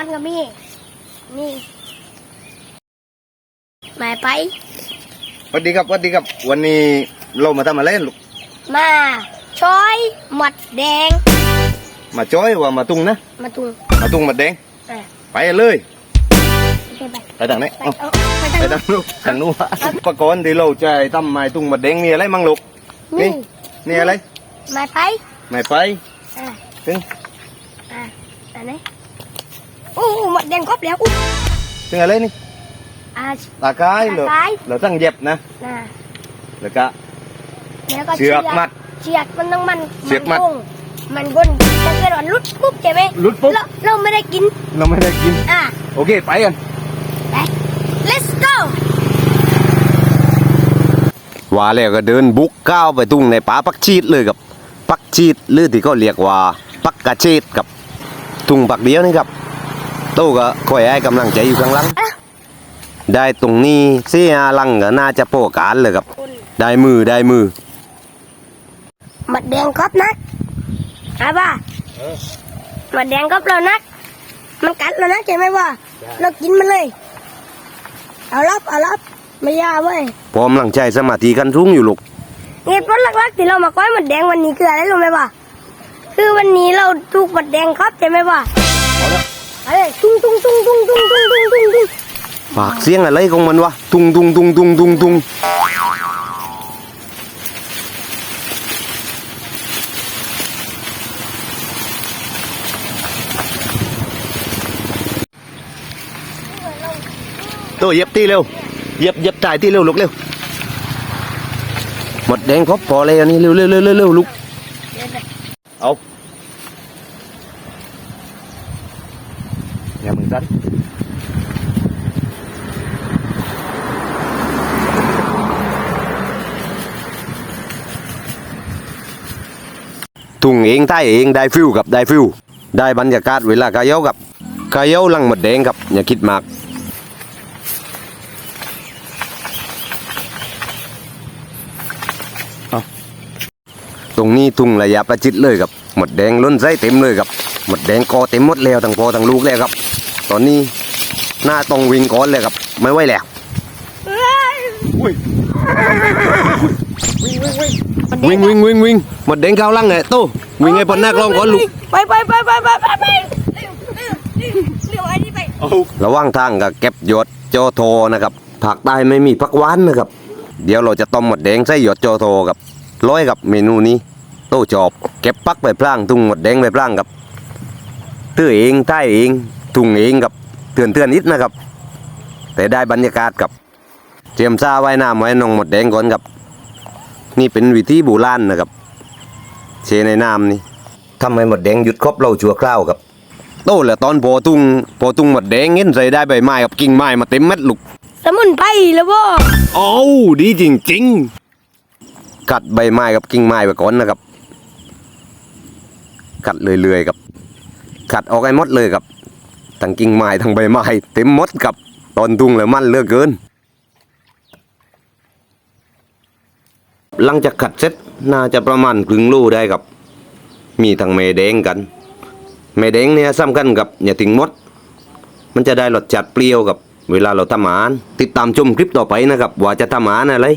อนก็มีนี่หมายไปสวัสดีครับสวัสดีครับ วันนี้เรามาทำอะไรลูกมาช้อยหมัดแดง มาจ้อยว่ามาตุ้งนะ มาตุงมาตุ้งมาแดงอะไปเลยไปไปไปทางไหนไปเอ้าเอาไปทางไปนู้ทานงนู้นทางนู้นอุปกรณ์ที่เราใช้ทำไม้ตุ้งมาแดงมีอะไรมั่งลูกนี่นี่อะไรหมายไปไม้ไปอะถึงอะอันไหน โอ้หมัดแดงครบแล้วอุ๊ย ถึงอะไรนี่อะตาคายเหรอตาข่ายเราตั้งเย็บนะน่ะแล้วก็ แล้วก็เชือกมัดเชือกมันต้องมันเชือกมัดนคงมันบนจะเกิดวันรุดปุ๊บใช่ไหมหลุดปุ๊บ เราเราไม่ได้กิน เราไม่ได้กิน อะ โอเค ไปกัน ไป let's go ว่าแล้วก็เดินบุกก้าวไปตุ้งในป่าปักชีดเลยกับ ปักชีดหรือที่เขาเรียกว่า ปักกระเชดกับทุ่งปักเดียวนี่ครับโต้ก็คอยให้กำลังใจอยู่ข้างหลังอะได้ตรงนี้เสียหลังก็น่าจะโปะการเลยครับ ได้มือได้มือหมัดแดงครบนักอะป่ะหมัดแดงครบเรานัก มันกัดเรานักใช่ไหมวะเรากินมันเลย เอาลับเอาลับไม่ยาเว้ยพร้อมหลังใจสมาธิกันรุ่งอยู่ลูกเหตุผลหลักๆที่เรามาก้อยหมัดแดงวันนี้คืออะไรรู้ไหมวะคือวันนี้เราถูกหมัดแดงครบใช่ไหมวะเอาเลยตุ้งตุ้งตุ้งตุ้งตุ้งตุ้งตุ้งตุ้งตุ้งปากเสียงอะไรของมันวะตุ้งตุ้งตุ้งตุ้งตุ้งตุ้งโตเย็บตีเร็วเย็บเย็บจ่ายตีเร็วลูกเร็วหมดแดงครบพอเลยอันนี้เร็วเร็วเร็วเร็วลูกเอาอย่ามึง สั้นทุ่งเองใต้เองได้ฟิวกับได้ฟิว ได้บรรยากาศเวลากายเย้ากับกายเย้าลังหมดแดงครับอย่าคิดมากเอาตรงนี้ทุ่งระยะประชิดเลยครับหมดแดงล้นไส้เต็มเลยครับหมดแดงกอเต็มหมดแล้วทั้งพอทั้งลูกแล้วครับ ตอนนี้หน้าต้องวิ่งก้อนเลยครับ ไม่ไหวแล้วเอ้ยอุ้ยหมัดแดวิ่งงวิ่งวิ่งวิ่งหมดแดงเข้าลังไงโตวิ่งให้ปนหน้ากลองก่อนลูกไปไปไปไปไปไปไปเร็วเร็วเร็วเร็วไอ้นี่ไประหว่างทางก็เก็บหยดโจโทนะครับผักใต้ไม่มีผักหวานนะครับ เดี๋ยวเราจะต้มหมดแดงใส่หยดโจโทกับร้อยกับเมนูนี้โต้จอบ เก็บปักไปพล่างทุ่งหมดแดงไปพล่างกับตื้อเองใต้เอง ทุ่งเองกับเตือนเตือนนิดนะครับ แต่ได้บรรยากาศกับเตรียมซาไว้น้ำไว้นองหมดแดงก่อนครับ นี่เป็นวิธีโบูราณนะครับ เชในน้ำนี่ทำให้หมดแดงหยุดครบเราชั่วคราวครับโตแล้วตอนโพตุงโพตุงหมดแดงเงี้ยใส่ได้ใบไม้กับกิ่งไม้มาเต็มเม็ดลูกสมุนไพรแล้วบ่โอ้ดีจริงๆกัดใบไม้กับกิ่งไม้ไปก่อนนะครับกัดเรื่อยๆครับกัดออกไอ้หมดเลยครับ ทั้งกิ่งไม้ทั้งใบไม้เต็มหมดกับตอนตุงเลยมันเลือกเกิน หลังจากขัดเสร็จน่าจะประมาณครึ่งลูได้ครับ มีทั้งเมแดงกัน เมแดงเนี่ยสำคัญกับอย่าทิ้งมด มันจะได้รสจัดเปรี้ยวกับเวลาเราทำอาหารติดตามชมคลิปต่อไปนะครับ ว่าจะทำอาหารอะไร